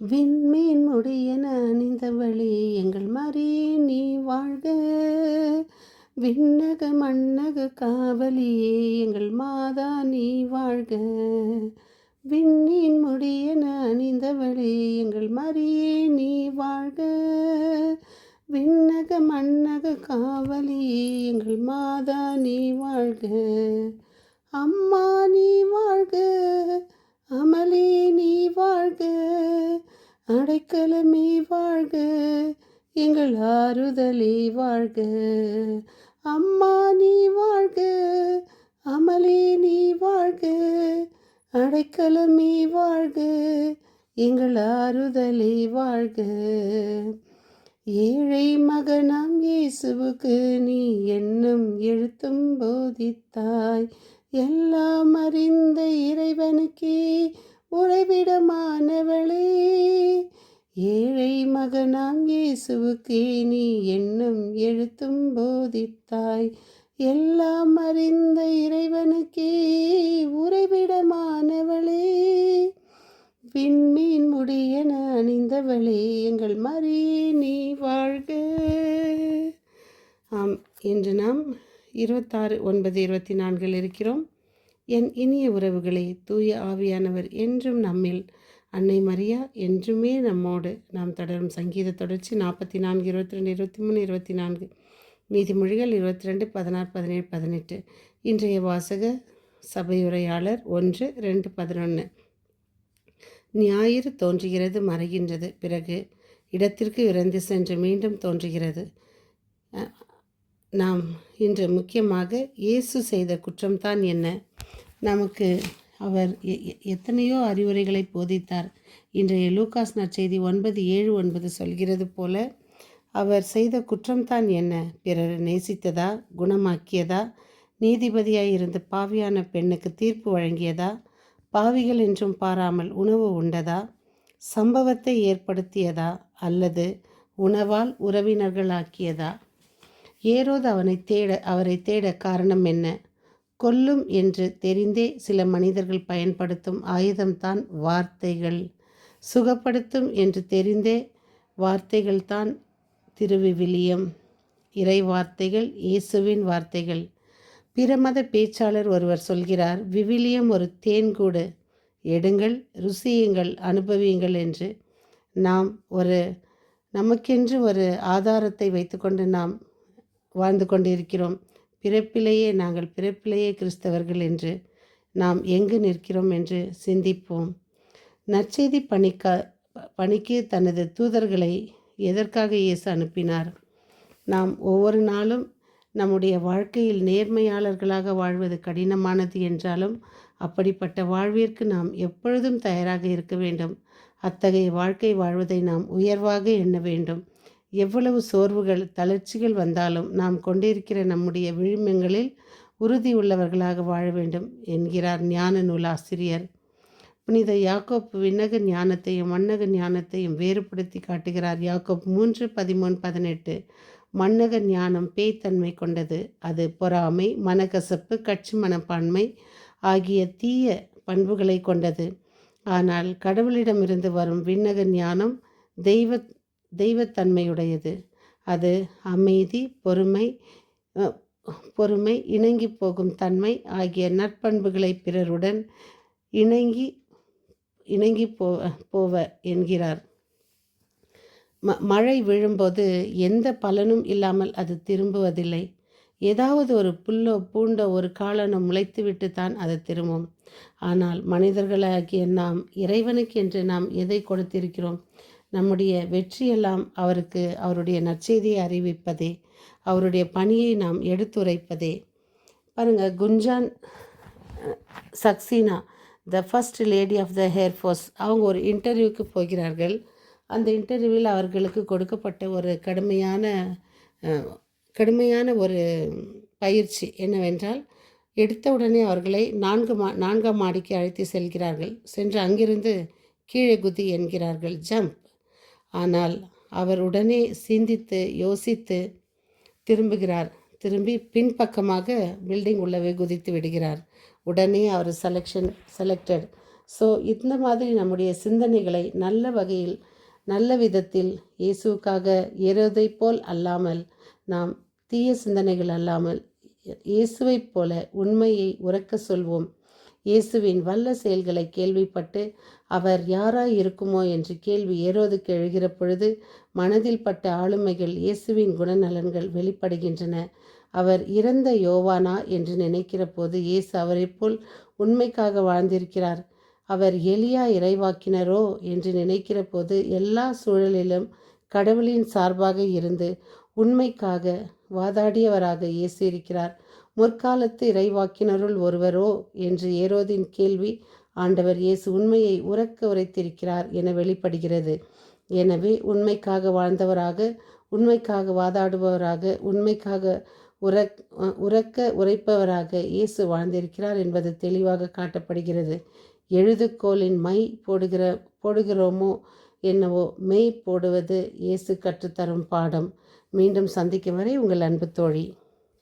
விண்மீன் முடியென வழி எங்கள் மாறி நீ வாழ்க. விண்ணக மண்ணக காவலியே எங்கள் மாதா நீ வாழ்க. விண்மீன் முடியென வழி எங்கள் மரியே நீ வாழ்க. விண்ணக மண்ணக காவலியே எங்கள் மாதா நீ வாழ்க. அம்மா நீ வாழ்க அமலே நீ வாழ்க. அடைக்கலமே வாழ்க எங்கள் ஆறுதலே வாழ்க. அம்மா நீ வாழ்க அமலே நீ வாழ்க. அடைக்கலமே வாழ்க எங்கள் ஆறுதலே வாழ்க. ஏழை மகனாம் இயேசுவுக்கு நீ என்னும் எழுத்தும் போதித்தாய். எல்லாம் அறிந்த இறைவனுக்கே உறைவிடமானவளே ஏழை மகனாம் இயேசுவுக்கே நீ என்னும் எழுத்தும் போதித்தாய். எல்லாம் அறிந்த இறைவனுக்கே உறைவிடமானவளே. விண்மீன் முடியன அணிந்தவளே எங்கள் மறி நீ வாழ்க. ஆம் இன்று நாம் இருபத்தாறு ஒன்பது இருபத்தி நான்கில் இருக்கிறோம். என் இனிய உறவுகளே தூய ஆவியானவர் என்றும் நம்மில் அன்னை மரியா என்றுமே நம்மோடு நாம் தொடரும் சங்கீத தொடர்ச்சி நாற்பத்தி நான்கு இருபத்தி ரெண்டு இருபத்தி மூணு இருபத்தி நான்கு நீதிமொழிகள் இருபத்தி ரெண்டு பதினாறு பதினேழு பதினெட்டு. இன்றைய வாசக சபையுரையாளர் ஒன்று ரெண்டு பதினொன்று ஞாயிறு தோன்றுகிறது மறைகின்றது. பிறகு இடத்திற்கு விரைந்து சென்று மீண்டும் தோன்றுகிறது. நாம் இன்று முக்கியமாக இயேசு செய்த குற்றம்தான் என்ன? நமக்கு அவர் எத்தனையோ அறிவுரைகளை போதித்தார். இன்றைய லூகாஸ் நற்செய்தி ஒன்பது ஏழு ஒன்பது சொல்கிறது போல அவர் செய்த குற்றம்தான் என்ன? பிறர் நேசித்ததா? குணமாக்கியதா? நீதிபதியாய் இருந்து பாவியான பெண்ணுக்கு தீர்ப்பு வழங்கியதா? பாவிகள் என்றும் பாராமல் உணவு உண்டதா? சம்பவத்தை ஏற்படுத்தியதா? அல்லது உணவால் உறவினர்களாக்கியதா? ஏரோது அவனை தேட அவரை தேட காரணம் என்ன? கொல்லும் என்று தெரிந்தே சில மனிதர்கள் பயன்படுத்தும் ஆயுதம்தான் வார்த்தைகள். சுகப்படுத்தும் என்று தெரிந்தே வார்த்தைகள்தான் திருவிவிலியம். இறை வார்த்தைகள் இயேசுவின் வார்த்தைகள். பிற மத பேச்சாளர் ஒருவர் சொல்கிறார் விவிலியம் ஒரு தேன்கூடு. எடுங்கள் ருசியுங்கள் அனுபவியுங்கள் என்று. நாம் ஒரு நமக்கென்று ஒரு ஆதாரத்தை வைத்துக்கொண்டு நாம் வாழ்ந்து கொண்டிருக்கிறோம். பிறப்பிலேயே நாங்கள் பிறப்பிலேயே கிறிஸ்தவர்கள் என்று நாம் எங்கு நிற்கிறோம் என்று சிந்திப்போம். நற்செய்தி பணிக்க பணிக்கு தனது தூதர்களை எதற்காக இயேசு அனுப்பினார்? நாம் ஒவ்வொரு நாளும் நம்முடைய வாழ்க்கையில் நேர்மையாளர்களாக வாழ்வது கடினமானது என்றாலும் அப்படிப்பட்ட வாழ்விற்கு நாம் எப்பொழுதும் தயாராக இருக்க வேண்டும். அத்தகைய வாழ்க்கை வாழ்வதை நாம் உயர்வாக எண்ண வேண்டும். எவ்வளவு சோர்வுகள் தளர்ச்சிகள் வந்தாலும் நாம் கொண்டிருக்கிற நம்முடைய விழுமங்களில் உறுதி உள்ளவர்களாக வாழ வேண்டும் என்கிறார் ஞான நூலாசிரியர் புனித யாக்கோப் விண்ணக ஞானத்தையும் மன்னக ஞானத்தையும் வேறுபடுத்தி காட்டுகிறார் யாக்கோப் மூன்று பதிமூணு பதினெட்டு. மன்னக ஞானம் பேய்த்தன்மை கொண்டது அது பொறாமை மனக்கசப்பு கட்சி மனப்பான்மை ஆகிய தீய பண்புகளை கொண்டது. ஆனால் கடவுளிடமிருந்து வரும் விண்ணக ஞானம் தெய்வ தெய்வத்தன்மையுடையது. அது அமைதி பொறுமை பொறுமை இணங்கி போகும் தன்மை ஆகிய நற்பண்புகளை பிறருடன் இணங்கி இணங்கி போ போவ என்கிறார். ம மழை விழும்போது எந்த பலனும் இல்லாமல் அது திரும்புவதில்லை. ஏதாவது ஒரு புல்லோ பூண்டோ ஒரு காலனோ முளைத்துவிட்டு தான் அது திரும்பும். ஆனால் மனிதர்களாகிய நாம் இறைவனுக்கு என்று நாம் எதை கொடுத்திருக்கிறோம்? நம்முடைய வெற்றியெல்லாம் அவருக்கு அவருடைய நற்செய்தியை அறிவிப்பதே அவருடைய பணியை நாம் எடுத்துரைப்பதே. பாருங்கள் Gunjan Saxena the first lady of the air force அவங்க ஒரு இன்டர்வியூக்கு போகிறார்கள். அந்த இன்டர்வியூவில் அவர்களுக்கு கொடுக்கப்பட்ட ஒரு கடுமையான கடுமையான ஒரு பயிற்சி என்னவென்றால் எடுத்த உடனே அவர்களை நான்கு மா நான்காம் மாடிக்கு அழைத்து செல்கிறார்கள். சென்று அங்கிருந்து கீழே குதி என்கிறார்கள். ஜம்ப் ஆனால் அவர் உடனே சிந்தித்து யோசித்து திரும்புகிறார். திரும்பி பின்பக்கமாக பில்டிங் உள்ளவே குதித்து விடுகிறார். உடனே அவர் செலெக்ஷன் செலக்டட் ஸோ இந்த மாதிரி நம்முடைய சிந்தனைகளை நல்ல வகையில் நல்ல விதத்தில் இயேசுவுக்காக ஏறுவதைப் போல் அல்லாமல் நாம் தீய சிந்தனைகள் அல்லாமல் இயேசுவைப் போல உண்மையை உறக்க சொல்வோம். இயேசுவின் வல்ல செயல்களை கேள்விப்பட்டு அவர் யாராய் இருக்குமோ என்று கேள்வி ஏறோதுக்கு எழுகிற பொழுது மனதில் பட்ட ஆளுமைகள் இயேசுவின் குணநலன்கள் வெளிப்படுகின்றன. அவர் இறந்த யோவானா? என்று நினைக்கிற போது இயேசு அவரை போல் உண்மைக்காக வாழ்ந்திருக்கிறார். அவர் எளியா இறைவாக்கினரோ? என்று நினைக்கிற போது எல்லா சூழலிலும் கடவுளின் சார்பாக இருந்து உண்மைக்காக வாதாடியவராக இயேசு இருக்கிறார். முற்காலத்து இறைவாக்கினருள் ஒருவரோ? என்று ஏரோதின் கேள்வி. ஆண்டவர் இயேசு உண்மையை உறக்க உரைத்திருக்கிறார் என வெளிப்படுகிறது. எனவே உண்மைக்காக வாழ்ந்தவராக உண்மைக்காக வாதாடுபவராக உண்மைக்காக உறக் உறக்க உரைப்பவராக இயேசு வாழ்ந்திருக்கிறார் என்பது தெளிவாக காட்டப்படுகிறது. எழுதுகோலின் மை போடுகிற போடுகிறோமோ என்னவோ மெய் போடுவது இயேசு கற்றுத்தரும் பாடம். மீண்டும் சந்திக்கும் வரை உங்கள் அன்பு தோழி.